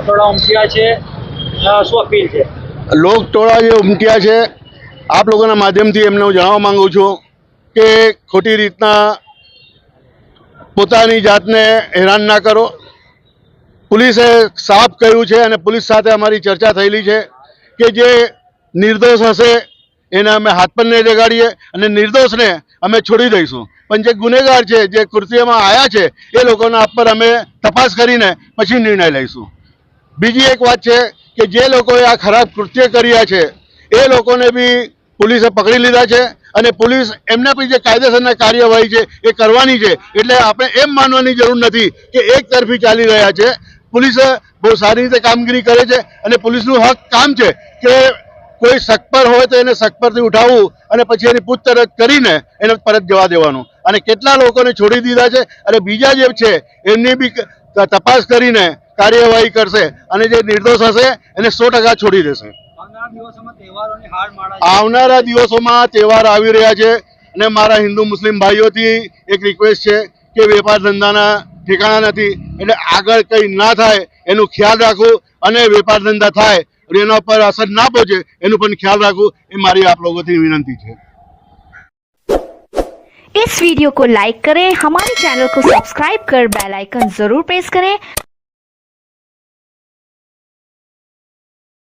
ટોળા ઉમટ્યા છે. શું અપીલ છે? લોકટોળા જે ઉમટ્યા છે, આપ લોકોના માધ્યમથી એમને હું જણાવવા માંગુ છું કે ખોટી રીતના પોતાની જાતને હેરાન ના કરો. પોલીસે સાફ કહ્યું છે અને પોલીસ સાથે અમારી ચર્ચા થયેલી છે કે જે નિર્દોષ હશે એને અમે હાથ પર નહીં જગાડીએ અને નિર્દોષને અમે છોડી દઈશું. પણ જે ગુનેગાર છે, જે કૃત્યમાં આવ્યા છે, એ લોકોના પર અમે તપાસ કરીને પછી નિર્ણય લઈશું. બીજી એક વાત છે કે જે લોકોએ આ ખરાબ કૃત્ય કર્યા છે, એ લોકોને બી પોલીસે પકડી લીધા છે અને પોલીસ એમના પછી જે કાયદેસરના કાર્યવાહી છે, એ કરવાની છે. એટલે આપણે એમ માનવાની જરૂર નથી કે એક તરફી ચાલી રહ્યા છે. પોલીસે બહુ સારી રીતે કામગીરી કરે છે અને પોલીસનું હક કામ છે કે કોઈ શક પર હોય તો એને શક પરથી ઉઠાવવું અને પછી એની પૂછતરછ કરીને એને પરત જવા દેવાનું. અને કેટલા લોકોને છોડી દીધા છે અને બીજા જે છે, એમની બી તપાસ કરીને કાર્યવાહી કરશે અને જે નિર્દોષ હશે એને સો ટકા છોડી દેશે આવનારા દિવસોમાં તહેવારોની હાર માળા આવનારા દિવસોમાં તહેવાર આવી રહ્યા છે અને મારા હિન્દુ મુસ્લિમ ભાઈઓથી એક રિક્વેસ્ટ છે કે વેપાર ધંધાના ઠેકાણા નથી એટલે આગળ કંઈ ના થાય એનું ખ્યાલ રાખવું અને વેપાર ધંધા થાય અને એના પર અસર ના પહોંચે એનું પણ ખ્યાલ રાખવું એ મારી આપ લોકોથી વિનંતી છે इस वीडियो को लाइक करें हमारे चैनल को सब्सक्राइब कर बेल आइकन जरूर प्रेस करें